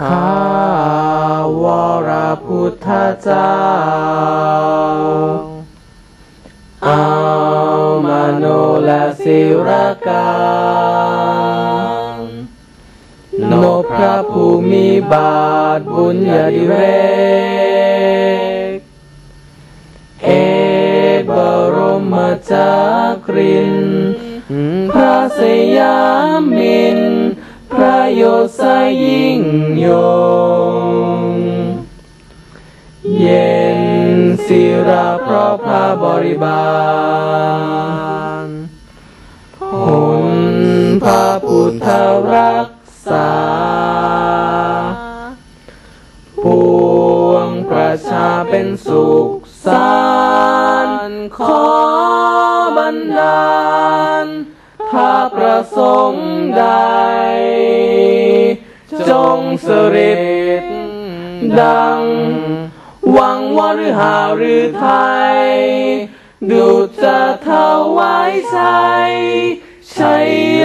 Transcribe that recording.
ข้าวรพุทธเจ้า เอามโนและศิรการนบพระภูมิบาทบุญญาดิเวก เอบรมจักริน พระสยามมินทร์พ ระโยศยิ่งยง เย็นศิราเพราะพระบริบาลผลพระพุทธรักษาปวงประชาเป็นสุขสันขอบันดาลพระประสงค์ใดจ งสริดดัง วังว่าหรือหาหรือไทย ดูจะถวายใสใชัยโย